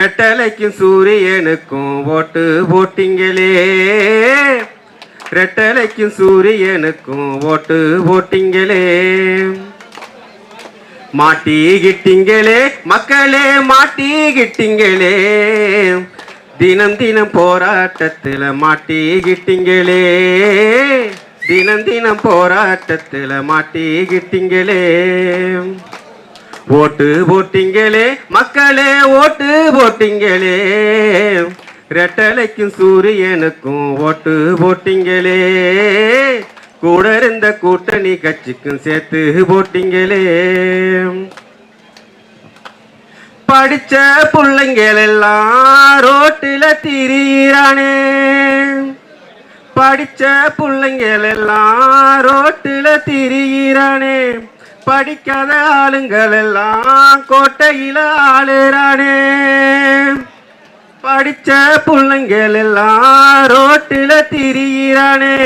ரெட்டலைக்கும் சூரியனுக்கும் ஓட்டு போட்டிங்களே. ரெட்டலைக்கும் சூரியனுக்கும் ஓட்டு போட்டிங்களே. மாட்டிக்கிட்டீங்களே மக்களே மாட்டிக்கிட்டீங்களே. தினம் தினம் போராட்டத்தில் மாட்டிக்கிட்டீங்களே. தினம் தினம் போராட்டத்தில் மாட்டிக்கிட்டீங்களே. ஓட்டு போட்டிங்களே மக்களே ஓட்டு போட்டிங்களே. ரெட்டலைக்கும் சூரியனுக்கும் ஓட்டு போட்டிங்களே. கூட இருந்த கூட்டணி கட்சிக்கும் சேர்த்து போட்டிங்களே. படிச்ச பிள்ளைங்கள் எல்லாம் ரோட்டில் திரியிறானே. படிச்ச பிள்ளைங்கள் எல்லாம் ரோட்டில் திரியிறானே. படிக்காத ஆளுங்கள் எல்லாம் கோட்டையில் ஆளுறானே. படித்த பிள்ளைங்கள் எல்லாம் ரோட்டில் திரியிறானே.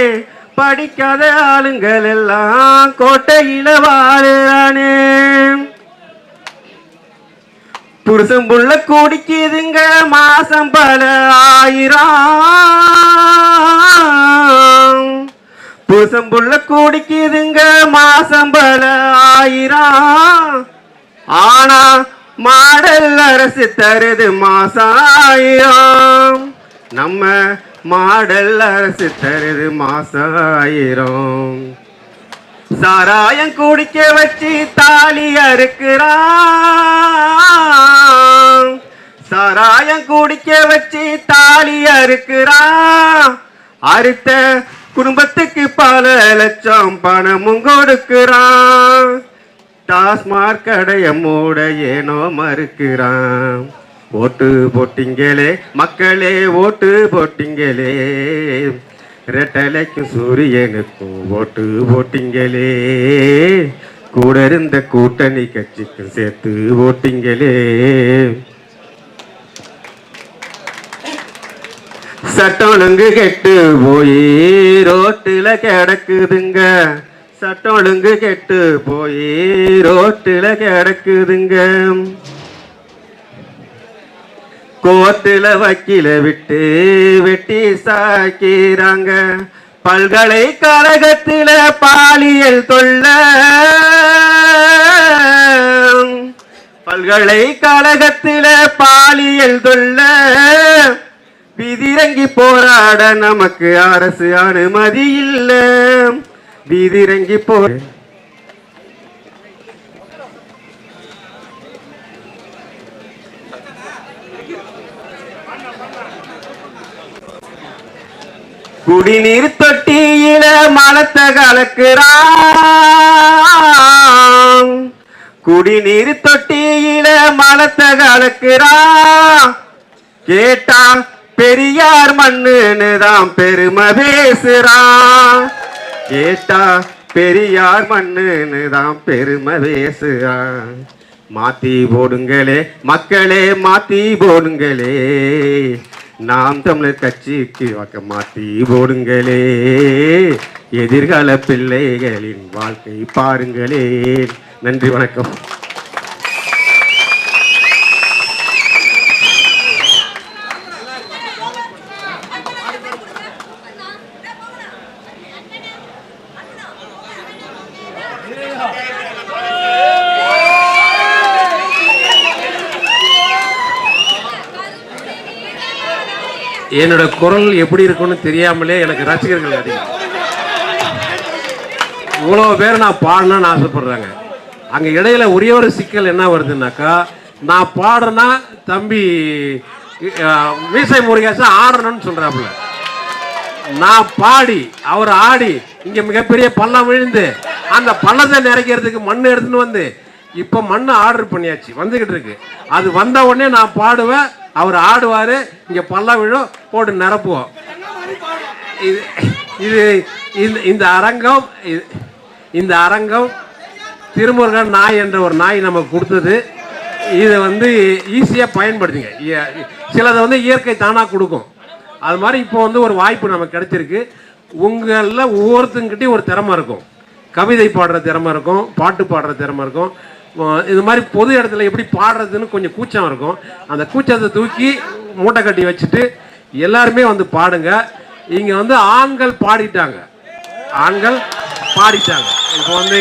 படிக்காத ஆளுங்கள் எல்லாம் கோட்டையில் வாழுறானே. புருஷன் புள்ள குடிக்குதுங்க மாசம் பல ஆயிரம். புசம்புள்ள கூடிக்குதுங்க குடிக்குதுங்க ஆயிரம். ஆனா மாடல் அரசு தருது மாசாயிரம். நம்ம மாடல் அரசு தருது மாசாயிரம். சாராயம் குடிக்க வச்சு தாலி அறுக்கிறான். சாராயம் குடிக்க வச்சு தாலி அறுக்கிறான். அறுத்த குடும்பத்துக்கு பல லட்சம் பணமும் கொடுக்கிறான். டாஸ்மாக் கடைய மூட ஏனோ மறுக்கிறான் ஓட்டு போட்டிங்களே மக்களே ஓட்டு போட்டிங்களே. ரெட்டலைக்கும் சூரியனுக்கும் ஓட்டு போட்டிங்களே. கூட இருந்த கூட்டணி கட்சிக்கும் சேர்த்து ஓட்டிங்களே சட்டம் கெட்டு போய் ரோட்டில் கிடக்குதுங்க. சட்டம் கெட்டு போய் ரோட்டில் கிடக்குதுங்க. கோர்ட்டில் வக்கீல விட்டு வெட்டி சாக்கிறாங்க பல்கலைக்கழகத்தில் பாலியல் தொல்ல. பல்கலைக்கழகத்தில் பாலியல் தொல்ல. விதிரங்கி போராட நமக்கு அரசு அனுமதி இல்ல. விதிரங்கி போ குடிநீர் தொட்டியில மலத்தை கலக்குறான் குடிநீர் தொட்டியில மலத்தை கலக்குறான் கேட்டான் பெரியார் மண்ணுன்னு தான் பெருமை பேசுறான் கேட்டா பெரியார் மண்ணுன்னு தான் பெருமை பேசுறான் மாத்தி போடுங்களே மக்களே மாத்தி போடுங்களே. நாம் தமிழர் கட்சிக்கு வாக்க மாத்தி போடுங்களே. எதிர்கால பிள்ளைகளின் வாழ்க்கை பாருங்களே. நன்றி வணக்கம். என்னோட குரல் எப்படி இருக்கும்னு தெரியாமலே எனக்கு ரசிகர்கள் அதிகம். இவ்வளோ பேர் நான் பாடணும்னு ஆசைப்படுறாங்க. அங்கே இடையில ஒரே ஒரு சிக்கல் என்ன வருதுன்னாக்கா நான் பாடுறேன்னா தம்பி மீசை முருகேசன் ஆடணும்னு சொல்கிறாப்புல நான் பாடி அவர் ஆடி இங்கே மிகப்பெரிய பள்ளம் விழுந்து அந்த பள்ளத்தை நிறைக்கிறதுக்கு மண் எடுத்துன்னு வந்து இப்போ மண் ஆர்டர் பண்ணியாச்சு வந்துக்கிட்டு இருக்கு. அது வந்த உடனே நான் பாடுவேன் அவர் ஆடுவார் இங்கே பள்ளம் விழும் போட்டு நிரப்புவோம். இது இது இந்த இந்த அரங்கம் இது- இந்த அரங்கம் திருமுருகன் நாய் என்ற ஒரு நாய் நமக்கு கொடுத்தது. இதை வந்து ஈஸியாக பயன்படுத்துங்க. இய- சிலதை வந்து இயற்கை தானாக கொடுக்கும். அது மாதிரி இப்போ வந்து ஒரு வாய்ப்பு நமக்கு கிடைச்சிருக்கு. உங்களில் ஒவ்வொருத்தங்கிட்டையும் ஒரு திறமை இருக்கும். கவிதை பாடுற திறமை இருக்கும் பாட்டு பாடுற திறமை இருக்கும். இது மாதிரி பொது இடத்துல எப்படி பாடுறதுன்னு கொஞ்சம் கூச்சம் இருக்கும். அந்த கூச்சத்தை தூக்கி மூட்டை கட்டி வச்சுட்டு எல்லாருமே வந்து பாடுங்க. இங்கே வந்து ஆண்கள் பாடிட்டாங்க. ஆண்கள் பாடிட்டாங்க. இப்போ வந்து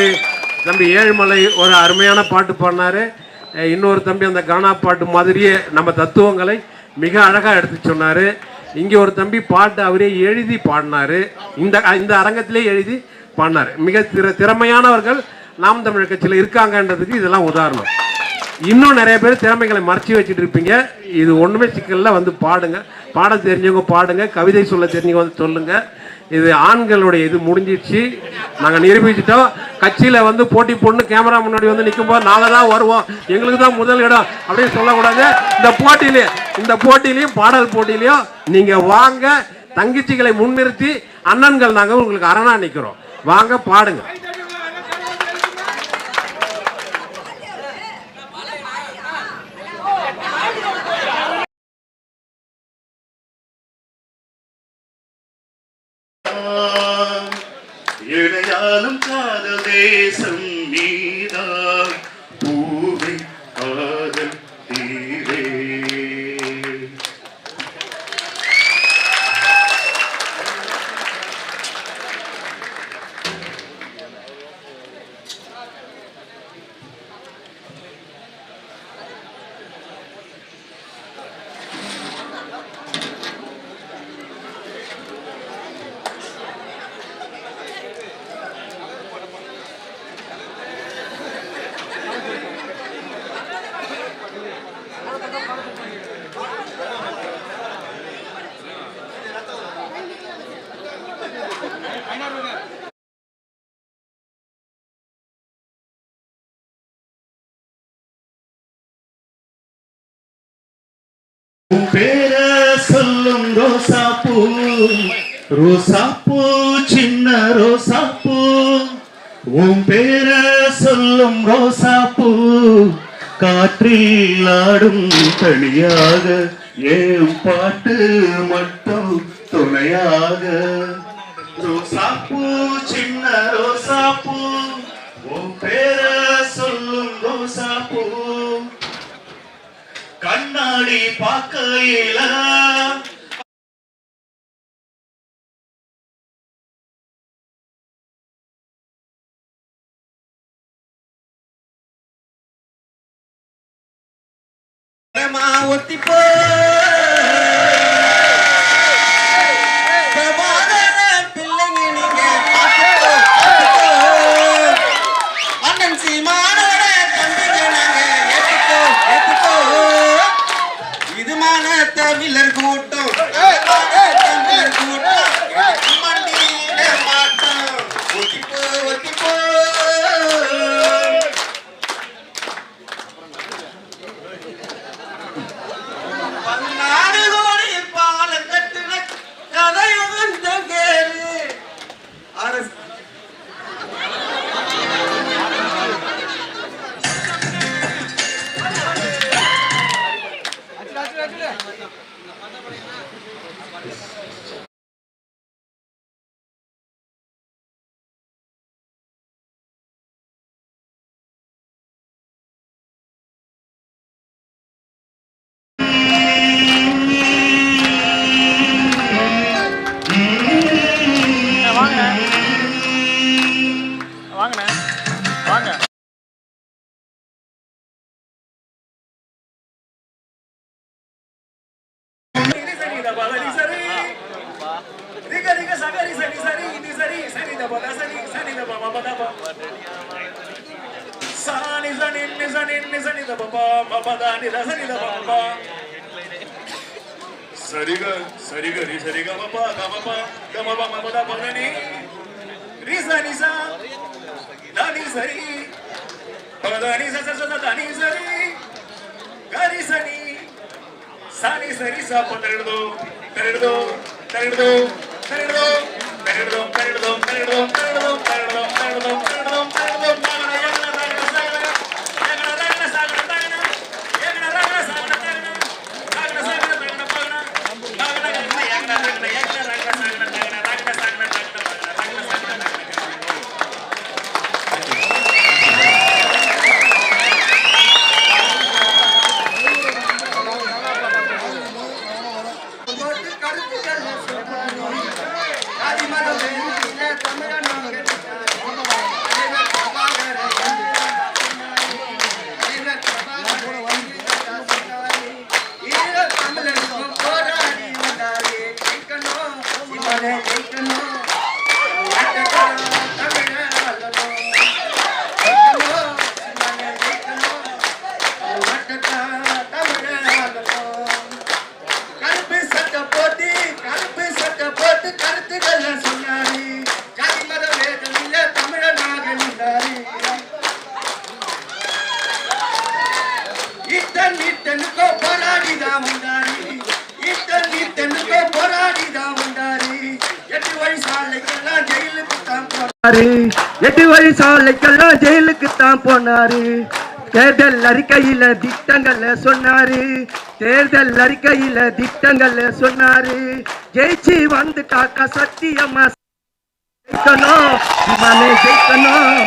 தம்பி ஏழுமலை ஒரு அருமையான பாட்டு பாடினாரு. இன்னொரு தம்பி அந்த கானா பாட்டு மாதிரியே நம்ம தத்துவங்களை மிக அழகாக எடுத்து சொன்னார். இங்கே ஒரு தம்பி பாட்டு அவரே எழுதி பாடினாரு. இந்த இந்த அரங்கத்திலே எழுதி பாடினாரு. மிக திற திறமையானவர்கள் நாம் தமிழர் கட்சியில் இருக்காங்கன்றதுக்கு இதெல்லாம் உதாரணம். இன்னும் நிறைய பேர் திறமைகளை மறைச்சி வச்சுட்டு இருப்பீங்க. இது ஒன்றுமே சிக்கலில் வந்து பாடுங்க. பாட தெரிஞ்சவங்க பாடுங்க. கவிதை சொல்ல தெரிஞ்சவங்க வந்து சொல்லுங்க. இது ஆண்களுடைய இது முடிஞ்சிடுச்சு. நாங்கள் நிரூபிச்சிட்டோம். கட்சியில் வந்து போட்டி போடணும். கேமரா முன்னாடி வந்து நிற்கும் போது நாங்கள் தான் வருவோம். எங்களுக்கு தான் முதல் இடம் அப்படின்னு சொல்லக்கூடாது. இந்த போட்டியிலே இந்த போட்டியிலையும் பாடல் போட்டியிலையும் நீங்கள் வாங்க. தங்கச்சிகளை முன்னிறுத்தி அண்ணன்கள் நாங்கள் உங்களுக்கு அரணா நிற்கிறோம் வாங்க பாடுங்க. இணையாலும் காதல் தேசம் நீதான். రోసాపు ரோசாப்பூ சின்ன ரோசாப்பூ. உன் பேர சொல்லும் ரோசாப்பூ. காற்றில் ஆடும் தனியாக ஏன் பாட்டு மட்டும் துணையாக. ரோசாப்பூ சின்ன ரோசாப்பூ. உன் பேர சொல்லும் ரோசாப்பூ. கண்ணாடி பார்க்கையில Terima kasih. எட்டு வழி சாலைக்கெல்லாம் ஜெயிலுக்கு தான் போனாரு. தேர்தல் அறிக்கையில திட்டங்கள்ல சொன்னாரு. தேர்தல் அறிக்கையில திட்டங்கள்ல சொன்னாரு. ஜெயிச்சு வந்து காக்கா சத்தியம்மா ஜெயிக்கணும். இவனே ஜெயிக்கணும்.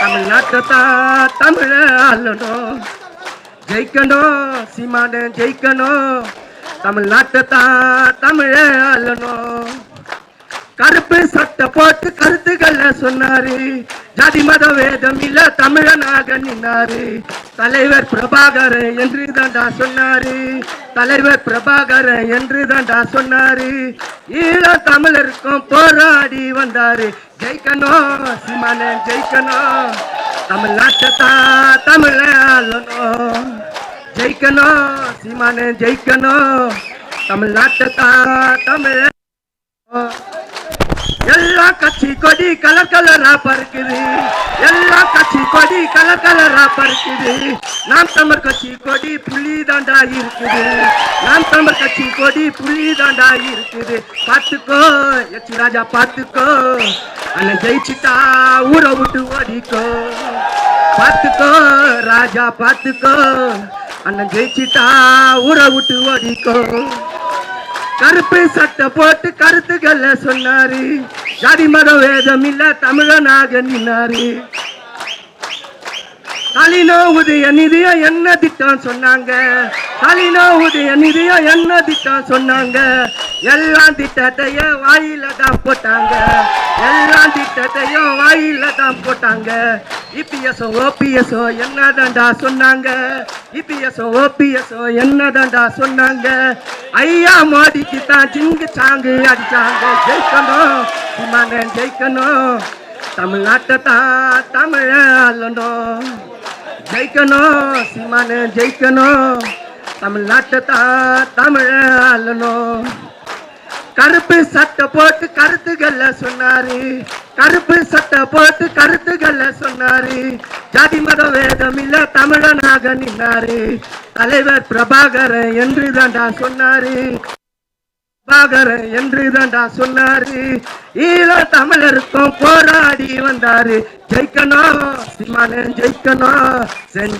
தமிழ்நாட்டை தான் தமிழ ஆளணும் ஜெயிக்கணும். சீமானே ஜெயிக்கணும். தமிழ்நாட்டை தான் தமிழ ஆளணும் கருப்பு சட்டை போட்டு கருத்துக்களை சொன்னாரு. ஜாதி மத வேதம் இல்ல தமிழனாக நின்னாரு. தலைவர் பிரபாகர் என்று தாண்டா சொன்னாரு. தலைவர் பிரபாகர் என்று தாண்டா சொன்னாரு. ஈழ தமிழருக்கும் போராடி வந்தாரு. ஜெயிக்கணும் சிமான ஜெயிக்கணும் தமிழ்நாட்டை தான் தமிழ ஆளணும். ஜெயிக்கணும் சிமான ஜெயிக்கணும் தமிழ்நாட்டை தான் தமிழ எல்லா கட்சி கொடி கலர் கலரா பறக்குது. எல்லா கட்சி கொடி கலர் கலரா பறக்குது. நாம் தமிழ் கட்சி கொடி புள்ளி தாண்டா இருக்குது. நாம் தமிழ் கட்சி கொடி புள்ளி தாண்டா இருக்குது. பார்த்துக்கோ எச்சி ராஜா பார்த்துக்கோ. அண்ணன் ஜெயிச்சுட்டா ஊரை விட்டு ஓடிக்கோ. பார்த்துக்கோ ராஜா பார்த்துக்கோ. அண்ணன் ஜெயிச்சுட்டா ஊரை விட்டு ஓடிக்கோ. கருப்பு சட்டை போட்டு கருத்துக்களை சொன்னாரு. ஜாதி மத வேதம் இல்ல தமிழனாக நின்னாரு. கலினோ உதய நிதியா என்ன திட்டம் சொன்னாங்க? கலினோ உதய நிதியா என்ன திட்டம் சொன்னாங்க? எல்லாம் திட்டத்தையும் வாயில தான் போட்டாங்க. எல்லாம் திட்டத்தையும் வாயில தான் போட்டாங்க. இபிஎஸ்ஓ ஓபிஎஸ்ஓ என்னதான்டா சொன்னாங்க? இபிஎஸ்ஓ ஓபிஎஸ்ஓ என்னதான்டா சொன்னாங்க? ஐயா மோடிக்கு தான் சிங்கு சாங்கு அடிச்சாங்க. ஜெயிக்கணும் விமானம் ஜெயிக்கணும். தமிழ்நாட்டை தான் தமிழ அல்லணும் ஜெயிக்கணும் சீமானு ஜெயிக்கணும். தமிழ்நாட்டை தான் தமிழ அல்லணும் கருப்பு சட்டை போட்டு கருத்துக்கள்ல சொன்னாரு. கருப்பு சட்டை போட்டு கருத்துக்கள்ல சொன்னாரு. ஜாதி மத வேதம் இல்ல தமிழனாக நின்னாரு. தலைவர் பிரபாகரன் என்று தாண்டா சொன்னாரு. பிரபாகரன் என்று தாண்டா சொன்னாரு. ஈழ தமிழருக்கும் போராடி வந்தாரு. ஜெயிக்கணும் சிமானன் ஜெயிக்கணும் சென்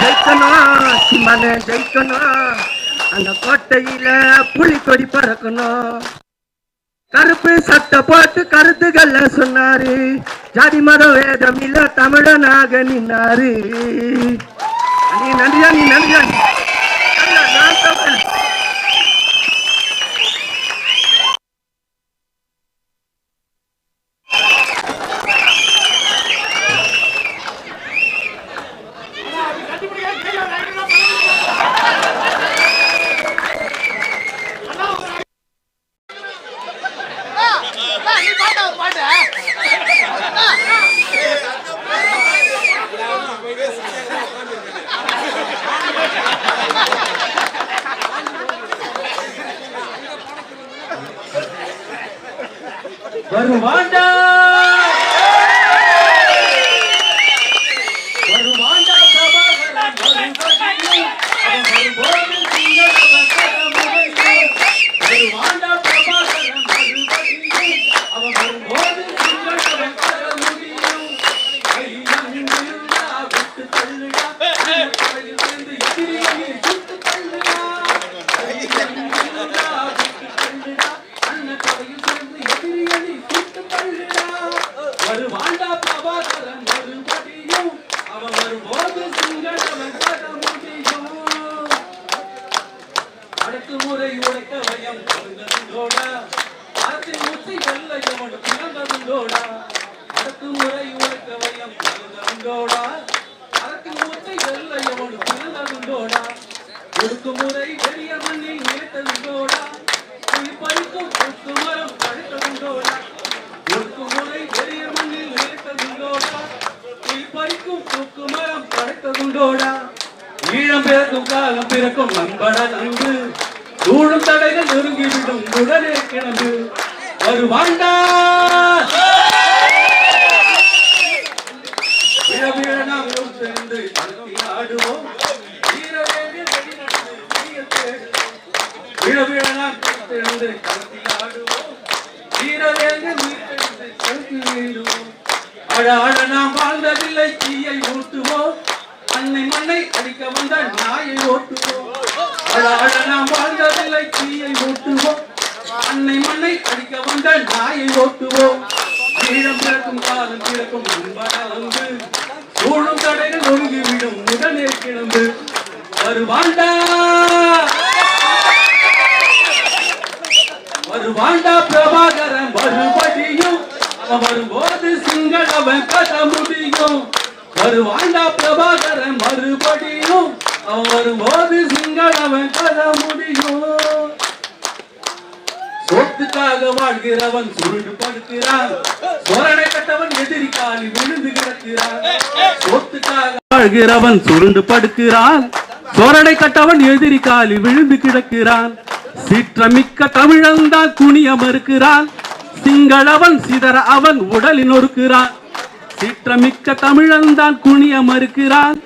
ஜெயிக்கணும் சிமானன் ஜெயிக்கணும் அந்த கோட்டையில புலிக்கொடி பறக்கணும். கருப்பு சட்டை போட்டு கருத்துக்கள்ல சொன்னாரு. ஜாதி மத வேதம் இல்ல தமிழனாக நின்னாரு. நீ நன்றியா நீ நன்றியா அல்ல, மறுபடியும் அவன் வரும்போது சிங்களவன் கட முடியும் அடக்குமுறை உடைக்க வயம் கவிழ்ந்ததுண்டோட அறத்தின் முத்தை வெல்ல எவன் பிறந்ததுண்டோட அடக்குமுறை உடைக்க வயம் கவிழ்ந்ததுண்டோட அறத்தின் முத்தை வெல்ல எவன் பிறந்ததுண்டோட ஒடுக்குமுறை பெரிய மண்ணில் நினைத்ததுண்டோட பறிக்கும் கொத்து மரம் பழுத்ததுண்டோட ஒடுக்குமுறை பெரிய மண்ணில் நினைத்ததுண்டோட பறிக்கும் தூக்கு மரம் படைத்ததுண்டோடா ஈழம் பிறக்கும் காலம் பிறக்கும் நண்பட நன்று தூழும் தடைகள் நெருங்கிவிடும் உடனே கிளம்பு. வருவாண்டா. விழ நாம் சேர்ந்து களத்தில் ஆடுவோம். வீரவேகை வெளிநடந்து வீரத் ஆடுவோம். வீரர் மீட்டெடுத்து கழுத்து வேண்டும் அழ அழ நாம் வாழ்ந்ததில்லை தீயை ஊட்டுவோம் அன்னை மண்ணை அடிக்க வந்த நாயை ஓட்டுவோம். அழ அழ நாம் வாழ்ந்ததில்லை தீயை ஊட்டுவோம் அன்னை மண்ணை அடிக்க வந்த நாயை ஓட்டுவோம். ஈழம் பிறக்கும் காலம் பிறக்கும் அன்படா சூழும் தடைகள் ஒழுங்கிவிடும் உடனே கிளம்பு. வருவாண்டா. வருவாண்டா பிரபாகரன் மறுபடியும் வரும்போது சிங்களவன் கதை முடியும். வருவாண்டா பிரபாகரன் மறுபடியும். அவன் வரும்போது சிங்களவன் கதை முடியும். சொத்துக்காக வாழ்கிறவன் சுருண்டு படுக்கிறான். சோரணை கட்டவன் எதிரி காலி விழுந்து கிடக்கிறான். சொத்துக்காக வாழ்கிறவன் சுருண்டு படுக்கிறான். சோரணை கட்டவன் எதிரி காலி விழுந்து கிடக்கிறான். சீற்றமிக்க தமிழன்தான் குனிய மறுக்கிறான். சிங்களவன் சிதற அவன் உடலில் நொறுக்கிறான் சீற்றமிக்க தமிழன்தான் குனிய மறுக்கிறான்.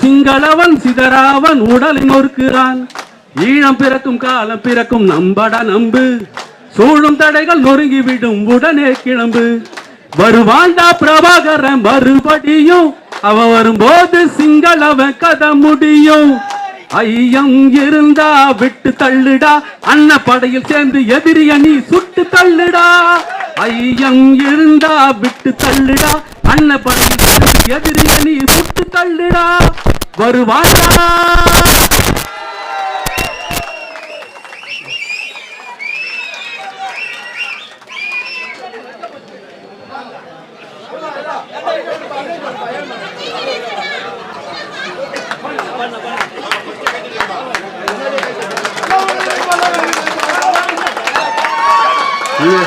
சிங்களவன் சிதற அவன் உடலில் நொறுக்கிறான் ஈழம் பிறக்கும் காலம் பிறக்கும் நம்பட நம்பு. சூழும் தடைகள் நொறுங்கிவிடும் உடனே கிளம்பு. வருவாண்டா பிரபாகரன் மறுபடியும் அவன் வரும்போது சிங்களவன் கதை முடியும். ஐயம் இருந்தா விட்டு தள்ளுடா. அன்ன படையில் சேர்ந்து எதிரிய நீ சுட்டு தள்ளுடா. ஐயம் இருந்தா விட்டு தள்ளுடா. அன்ன படையில் சேர்ந்து எதிரிய நீ சுட்டு தள்ளுடா. வருவாண்டா இது இல்ல இல்லை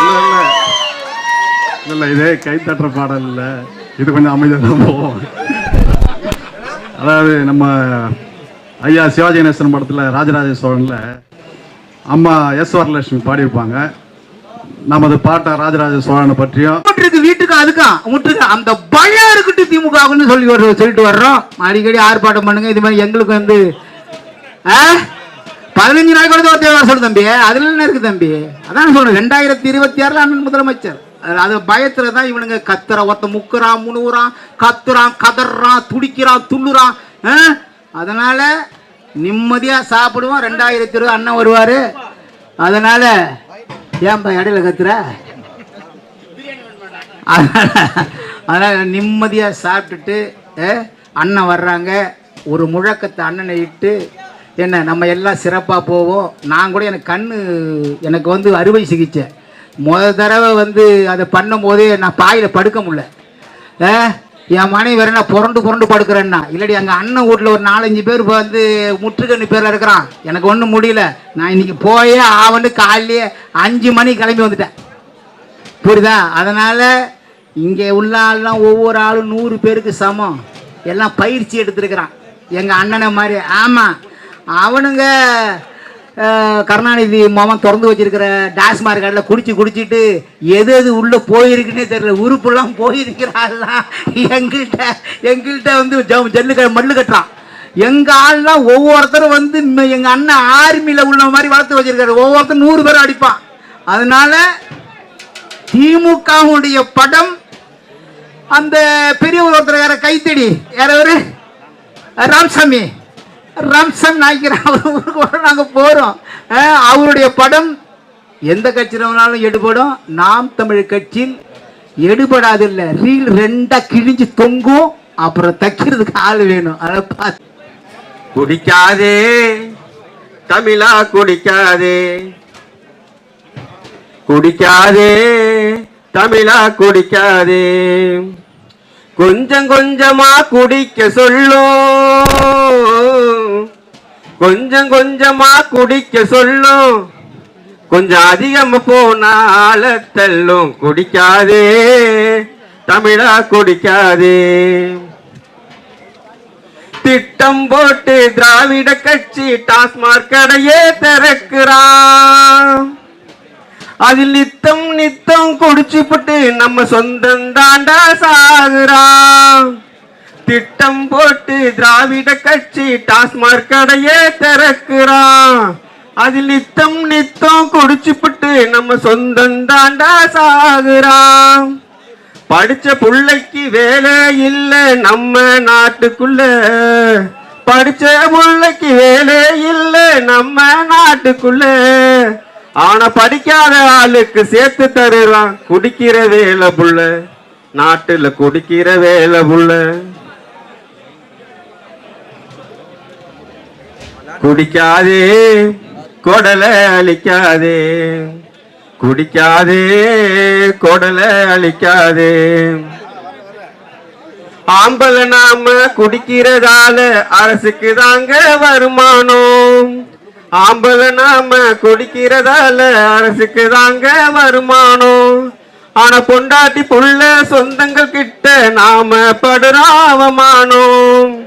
இல்லை. இல்ல இதே கைத்தட்டுற பாடல் இல்லை. இது கொஞ்சம் அமைதியாக தான் போவோம். அதாவது நம்ம ஐயா சிவாஜி கணேசன் படத்தில் ராஜராஜ சோழனில் அம்மா எஸ் வரலட்சுமி பாடியிருப்பாங்க. நமது பாட்டை ராஜராஜ சோழனை பற்றியும் முற்றுக்கு வீட்டுக்கு அதுக்கும் முற்றுக்கு. அந்த பயம் இருக்கட்டும் திமுகவுன்னு சொல்லி ஒரு சொல்லிட்டு வர்றோம். அடிக்கடி ஆர்ப்பாட்டம் பண்ணுங்க. இது மாதிரி எங்களுக்கு வந்து ஆ? பதினஞ்சு நாளைக்கு கூட ஒரு தேவை சொல்லு தம்பி. அதுல என்ன இருக்கு தம்பி? அதான் சொல்றேன் ரெண்டாயிரத்தி இருபத்தி ஆறுல அண்ணன் முதலமைச்சர். அது- அது பயத்துல தான் இவனுங்க கத்துற ஒருத்த முக்குறான் முணுகுறான் கத்துறான் கதறான் துடிக்கிறான் துள்ளுறான் ஆ? அதனால நிம்மதியா சாப்பிடுவோம். ரெண்டாயிரத்தி இருபது அண்ணன் வருவாரு. அதனால ஏன்பா இடையில கத்துற? அதனால- நிம்மதியா சாப்பிட்டுட்டு அண்ணன் வர்றாங்க. ஒரு முழக்கத்தை அண்ணனை இட்டு என்ன நம்ம எல்லாம் சிறப்பாக போவோம். நான் கூட எனக்கு கண் எனக்கு வந்து அறுவை சிகிச்சை. முத தடவை வந்து அதை பண்ணும்போதே நான் பாயில் படுக்க முடியல. என் மனைவி வேற நான் புரண்டு புரண்டு படுக்கிறேன்னா. இல்லடி அங்கே அண்ணன் வீட்டில் ஒரு நாலஞ்சு பேர் இப்போ வந்து முற்றுக்கண்ணு பேரில் இருக்கிறான். எனக்கு ஒன்றும் முடியல. நான் இன்றைக்கி போயே ஆவன்னு காலையிலே அஞ்சு மணி கிளம்பி வந்துட்டேன். புரியுதா? அதனால் இங்கே உள்ள ஆள்லாம் ஒவ்வொரு ஆளும் நூறு பேருக்கு சமம். எல்லாம் பயிற்சி எடுத்திருக்கிறான். எங்கள் அண்ணனை மாதிரி. ஆமாம் அவனுங்க கருணாநிதி மாமன் திறந்து வச்சிருக்கிற டாஸ்மார்க் கடையில் குடிச்சு குடிச்சிட்டு எது எது உள்ளே போயிருக்குன்னே தெரியல. உறுப்புலாம் போயிருக்கிறாள்லாம் எங்கள்கிட்ட எங்கள்கிட்ட வந்து ஜம் ஜல்லு க- மல்லு கட்டுறான். எங்கள் ஆள்லாம் ஒவ்வொருத்தரும் வந்து எங்கள் அண்ணன் ஆர்மியில் உள்ள மாதிரி வளர்த்து வச்சிருக்காரு. ஒவ்வொருத்தரும் நூறு பேரும் அடிப்பான். அதனால திமுகவுடைய படம் அந்த பெரியவர் ஒருத்தர் யார கைத்தடி. யாரவர் ராம்சாமி. ரம்சன் நாய்க்கிற அவர் ஊருக்கு நாங்கள் போகிறோம் அவருடைய படம் எந்த கட்சியில் வேணாலும் எடுபடும். நாம் தமிழ் கட்சியில் எடுபடாதில்லை. ரீல் ரெண்டாக கிழிஞ்சு தொங்கும். அப்புறம் தைக்கிறதுக்கு ஆள் வேணும். அதை பார்த்து. குடிக்காதே. தமிழா குடிக்காதே. குடிக்காதே. தமிழா குடிக்காதே. கொஞ்சம் கொஞ்சமா குடிக்க சொல்லும் கொஞ்சம் கொஞ்சமா குடிக்க சொல்லும் கொஞ்சம் அதிகமா போனால தள்ளும் குடிக்காதே. தமிழா குடிக்காதே. திட்டம் போட்டு திராவிட கட்சி டாஸ்மாக் கடையே திறக்கிறான். அதில் நித்தம் நித்தம் குடிச்சுப்பட்டு நம்ம சொந்தம் தாண்டா சாகுறான் திட்டம் போட்டு திராவிட கட்சி டாஸ்மாக் கடையே திறக்கிறான் அதில் நித்தம் நித்தம் குடிச்சுப்பட்டு நம்ம சொந்தம் தாண்டா சாகுறான் படிச்ச பிள்ளைக்கு வேலை இல்லை நம்ம நாட்டுக்குள்ள. படிச்ச பிள்ளைக்கு வேலை இல்லை நம்ம நாட்டுக்குள்ள. ஆனா படிக்காத ஆளுக்கு சேர்த்து தருறான். குடிக்கிற வேலை புள்ள. நாட்டுல குடிக்கிற வேலை புள்ள. குடிக்காதே கொடலை அழிக்காதே. குடிக்காதே கொடலை அழிக்காதே. ஆம்பளை நாம குடிக்கிறதால அரசுக்கு தாங்க வருமானம். ஆம்பளை நாம குடிக்கிறதால அரசுக்கு தாங்க வருமானம். ஆனா பொண்டாட்டி புள்ள சொந்தங்கள் கிட்ட நாம படுற அவமானம்.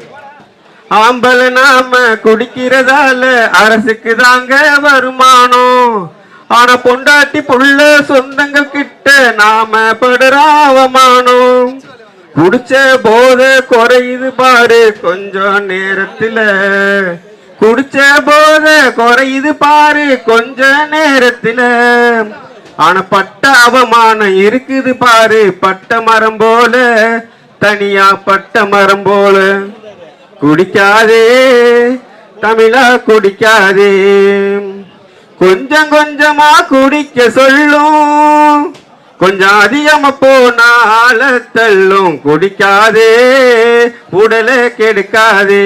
ஆம்பளை நாம குடிக்கிறதால அரசுக்கு தாங்க வருமானம். ஆனா பொண்டாட்டி புள்ள சொந்தங்கள் கிட்ட நாம படுற அவமானம். குடிச்ச போத குறையுது பாரு கொஞ்சம் நேரத்துல. குடிச்ச போத குறையுது பாரு கொஞ்ச நேரத்துல. ஆனா பட்ட அவமானம் இருக்குது பாரு பட்ட மரம் போல தனியா பட்ட மரம் போல. குடிக்காதே தமிழா குடிக்காதே. கொஞ்சம் கொஞ்சமா குடிக்க சொல்லும். கொஞ்சம் அதிகமா போனால தள்ளும். குடிக்காதே உடலை கெடுக்காதே.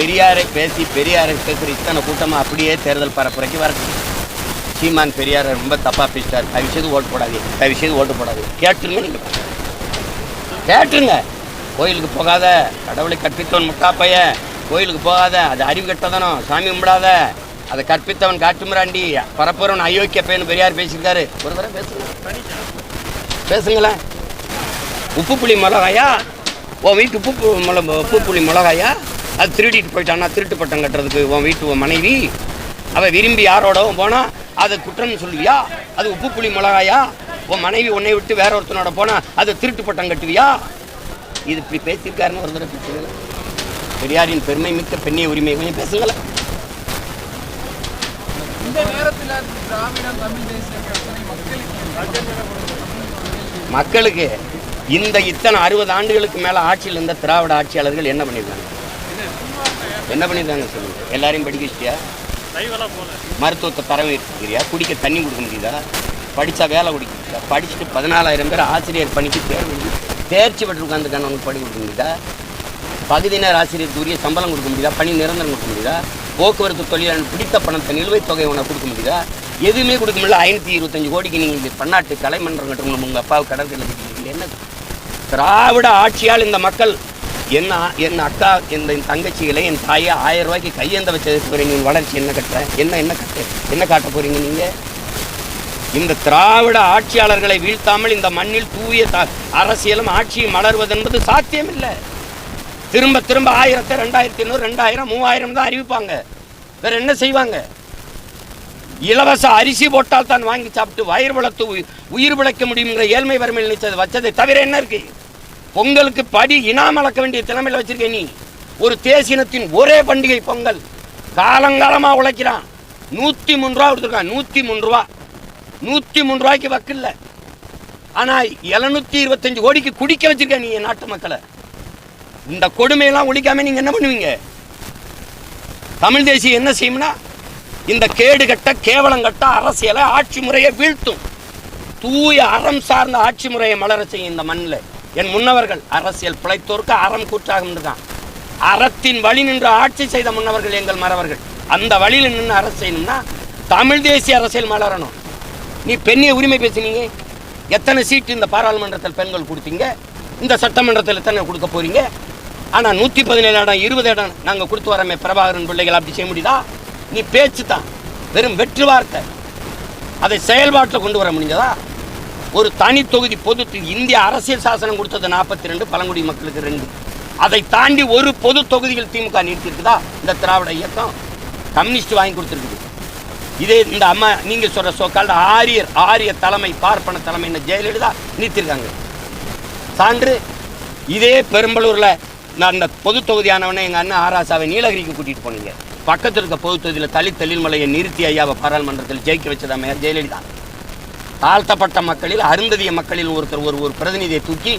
பெரியாரை பேசி பெரியாரை பேசுகிற இத்தனை கூட்டமாக அப்படியே தேர்தல் பரப்புரைக்கு வரட்டும் சீமான் பெரியாரை ரொம்ப தப்பாக பேசிட்டார் தயவு செய்து ஓட்டு போடாது தயவு செய்து ஓட்டு போடாது கேட்டுருங்க நீங்கள் கேட்டுருங்க கோயிலுக்கு போகாத கடவுளை கற்பித்தவன் முட்டாப்பைய கோயிலுக்கு போகாத அது அறிவு கெட்டதனம் சாமி கும்பிடாத அதை கற்பித்தவன் காட்டுமிராண்டி பரப்புறவன் அயோக்கிய பையன் பெரியார் பேசியிருக்காரு ஒரு தடவை பேசுங்க பேசுங்களேன் உப்பு புளி மிளகாயா உன் வீட்டு உப்பு பு- உப்பு புளி மிளகாயா அது திருடிட்டு போயிட்டான்னா திருட்டு பட்டம் கட்டுறதுக்கு உன் வீட்டு உன் மனைவி அவள் விரும்பி யாரோடவும் போனா அதை குற்றம்னு சொல்லுவியா? அது உப்பு புளி மிளகாயா? உன் மனைவி உன்னை விட்டு வேற ஒருத்தனோட போனா அது திருட்டு பட்டம் கட்டுவியா? இது இப்படி பேசியிருக்காருன்னு ஒரு தடவை பேசுங்களேன் பெரியாரின் பெருமை மிக்க பெண்ணிய உரிமை கொஞ்சம் பேசுங்களேன். மக்களுக்கு இந்த இத்தனை அறுபது ஆண்டுகளுக்கு மேல ஆட்சியில் இருந்த திராவிட ஆட்சியாளர்கள் என்ன பண்ணியிருக்காங்க? என்ன பண்ணியிருக்காங்க சொல்லுங்க எல்லாரையும் படிக்க வச்சிட்டியா? மருத்துவத்தை பரவிட்டிருக்கிறியா குடிக்க தண்ணி கொடுக்க முடியுதா? படித்தா வேலை கொடுக்க முடியுதா? படிச்சுட்டு பதினாலாயிரம் பேர் ஆசிரியர் பணிக்கு தேர்வு தேர்ச்சி பெற்று உட்காந்துக்கான அவனுக்கு படி கொடுக்க முடியுதா? பகுதி நேர ஆசிரியருக்கு உரிய சம்பளம் கொடுக்க முடியுதா? பணி நிரந்தரம் கொடுக்க முடியுதா? போக்குவரத்து தொழிலாளர் பிடித்த பணத்தை நிலுவைத் தொகை உனக்கு கொடுக்க முடியுதா? எதுவுமே கொடுக்க முடியல. ஐநூற்றி இருபத்தஞ்சு கோடிக்கு நீங்கள் இந்த பன்னாட்டு கலைமன்றம் கட்டணும் உங்கள் அப்பாவுக்கு கடற்கரை என்ன திராவிட ஆட்சியால் இந்த மக்கள் என்ன என் அக்கா இந்த என் தங்கச்சிகளை என் தாயை ஆயிரம் ரூபாய்க்கு கையேந்த வச்சதுக்கு பிறகு நீங்கள் வளர்ச்சி என்ன கட்டுற? என்ன என்ன கட்டு? என்ன காட்ட போகிறீங்க நீங்கள் இந்த திராவிட ஆட்சியாளர்களை வீழ்த்தாமல் இந்த மண்ணில் தூய த- அரசியலும் ஆட்சியும் மலர்வது என்பது சாத்தியமில்லை. திரும்ப திரும்ப ஆயிரத்தை ரெண்டாயிரத்தி ஐநூறு ரெண்டாயிரம் மூவாயிரம் தான் அறிவிப்பாங்க. வேற என்ன செய்வாங்க? இலவச அரிசி போட்டால் தான் வாங்கி சாப்பிட்டு வயிறு வளர்த்து உயி- உயிர் பிழைக்க முடியுங்கிற ஏழ்மை வறுமையில் நிச்சயத்தை வச்சதை தவிர என்ன இருக்குது பொங்கலுக்கு படி இனாம் அளக்க வேண்டிய திறமையில் வச்சிருக்க நீ. ஒரு தேசினத்தின் ஒரே பண்டிகை பொங்கல். காலங்காலமாக உழைக்கிறான். நூற்றி மூணு ரூபா கொடுத்துருக்கான். நூற்றி மூணு ரூபா. நூற்றி மூணு ரூபாய்க்கு வக்கில்ல ஆனால் எழுநூத்தி இருபத்தஞ்சு கோடிக்கு குடிக்க வச்சிருக்க நீ என் நாட்டு மக்களை. இந்த கொடுமையெல்லாம் ஒழிக்காம நீங்கள் என்ன பண்ணுவீங்க? தமிழ் தேசியம் என்ன செய்யும்னா இந்த கேடு கட்ட கேவலம் கட்ட அரசியலை ஆட்சி முறையை வீழ்த்தும். தூய அறம் சார்ந்த ஆட்சி முறையை மலர செய்யும் இந்த மண்ணில். என் முன்னவர்கள் அரசியல் பிழைத்தோருக்கு அறம் கூற்றாகும் தான் அறத்தின் வழி நின்று ஆட்சி செய்த முன்னவர்கள் எங்கள் மறவர்கள். அந்த வழியில் நின்று அரசு செய்யணும்னா தமிழ் தேசிய அரசியல் மலரணும் நீ பெண்ணிய உரிமை பேசுனீங்க. எத்தனை சீட்டு இந்த பாராளுமன்றத்தில் பெண்கள் கொடுத்தீங்க? இந்த சட்டமன்றத்தில் எத்தனை கொடுக்க போறீங்க? ஆனால் நூற்றி பதினேழு இடம் இருபது இடம் நாங்கள் கொடுத்து வரமே பிரபாகரன் பிள்ளைகள் அப்படி செய்ய முடியுதா? நீ பேச்சு தான் வெறும் வெற்று வார்த்தை. அதை செயல்பாட்டில் கொண்டு வர முடிஞ்சதா? ஒரு தனி தொகுதி பொது இந்திய அரசியல் சாசனம் கொடுத்தது நாற்பத்தி ரெண்டு பழங்குடி மக்களுக்கு ரெண்டு. அதை தாண்டி ஒரு பொது தொகுதிகள் திமுக நிறுத்திருக்குதா இந்த திராவிட இயக்கம் கம்யூனிஸ்ட் வாங்கி கொடுத்துருக்குது. இதே இந்த அம்மா நீங்கள் சொல்கிற சோக்கால் ஆரியர் ஆரிய தலைமை பார்ப்பன தலைமைன்னு ஜெயலலிதா நிறுத்திருக்காங்க சான்று இதே பெரும்பலூரில் நான் அந்த பொது தொகுதியானவனே எங்கள் அண்ணன் ஆராசாவை நீலகிரிக்கு கூட்டிகிட்டு போனீங்க. பக்கத்தில் இருக்க பொது தொகுதியில் தலித் தெளில்மலையை நிறுத்தி ஐயாவை பாராளுமன்றத்தில் ஜெயிக்க வச்சதா மேயர் ஜெயலலிதா? தாழ்த்தப்பட்ட மக்களில் அருந்ததிய மக்களில் ஒருத்தர் ஒரு ஒரு பிரதிநிதியை தூக்கி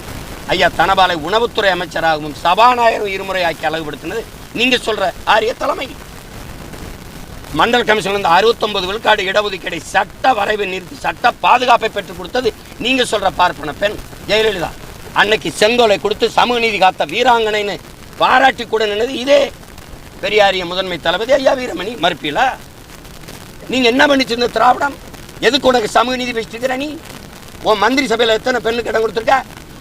ஐயா தனபாலை உணவுத்துறை அமைச்சராகவும் சபாநாயகர் இருமுறை ஆக்கி அழகுபடுத்தினது. நீங்க சொல்ற ஆரிய தலைமை. மண்டல் கமிஷன் வந்து அறுபத்தொன்பது விழுக்காடு இடஒதுக்கீடை சட்ட வரைவை நிறுத்தி சட்ட பாதுகாப்பை பெற்றுக் கொடுத்தது. நீங்க சொல்ற பார்ப்பன பெண் ஜெயலலிதா. அன்னைக்கு செங்கோலை கொடுத்து சமூக நீதி காத்த வீராங்கனைன்னு பாராட்டி கூட நின்னது இதே பெரியாரிய முதன்மை தளபதி ஐயா வீரமணி மறுப்பீலா நீங்க என்ன பண்ணிச்சிருந்த திராவிடம்? எதுக்கு உனக்கு சமூக நீதி பேசிட்டு நீ? உன் மந்திரி சபையில் எத்தனை பெண்ணுக்கு இடம் கொடுத்துருக்க?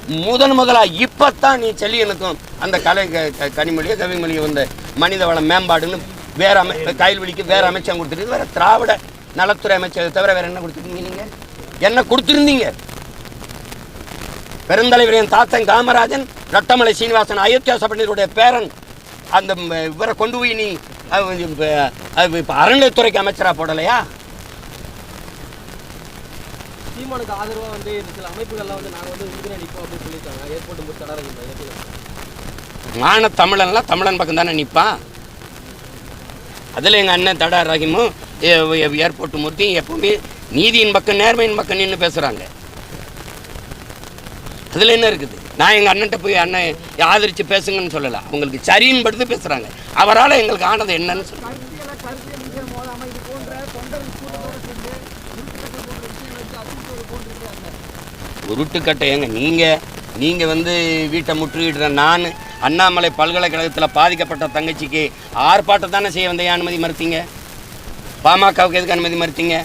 முதன் முதலா இப்பத்தான் நீ செல்லியனுக்கும் அந்த கலை க- க- கனிமொழியோ கவிமொழியோ வந்த மனித வள மேம்பாடுன்னு வேற அமை கைல்வெளிக்கு வேற அமைச்சகம் கொடுத்துருக்கு வேற திராவிட நலத்துறை அமைச்சர் தவிர வேற என்ன கொடுத்துருக்கீங்க நீங்க? என்ன கொடுத்துருந்தீங்க? பெருந்தலைவர் என் தாத்தன் காமராஜன் ரட்டமலை சீனிவாசன் அயோத்தியா சபையினருடைய பேரன் அந்த இவரை கொண்டு போய் நீ அவ- இப்ப- அவ- அமைச்சரா போடலையா? சீமானுக்கு ஆதரவாக வந்து சில அமைப்புகள்லாம் வந்து நாங்கள் வந்து உறுதியா நிற்போம் அப்படின்னு சொல்லியிருக்காங்க. ஏர்போர்ட் முடிச்சு தடாரங்க மான தமிழன்லாம் தமிழன் பக்கம் தானே நிற்பான் அதில் எங்கள் அண்ணன் தடா ராகிமும் ஏ- ஏர்போர்ட் மூர்த்தியும் எப்பவுமே நீதியின் பக்கம் நேர்மையின் பக்கம் நின்று பேசுகிறாங்க அதில் என்ன இருக்குது? நான் எங்கள் அண்ணன்ட்ட போய் அண்ணன் ஆதரித்து பேசுங்கன்னு சொல்லலை. அவங்களுக்கு சரின்னு படுத்து பேசுகிறாங்க அவரால் எங்களுக்கு ஆனது என்னன்னு சொல்லுங்க. உருட்டுக்கட்டை ஏங்க நீங்கள் நீங்கள் வந்து வீட்டை முற்றுகிடுற நான் அண்ணாமலை பல்கலைக்கழகத்தில் பாதிக்கப்பட்ட தங்கச்சிக்கு ஆர்ப்பாட்டம் தானே செய்ய வந்த அனுமதி மறுத்தீங்க? பாமகவுக்கு எதுக்கு அனுமதி மறுத்தீங்க?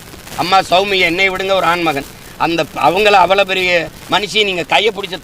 அம்மா சௌமியை என்னை விடுங்க ஒரு ஆண்மகன். அந்த அவங்கள அவ்வளோ பெரிய மனுஷியை நீங்கள் கையை பிடிச்ச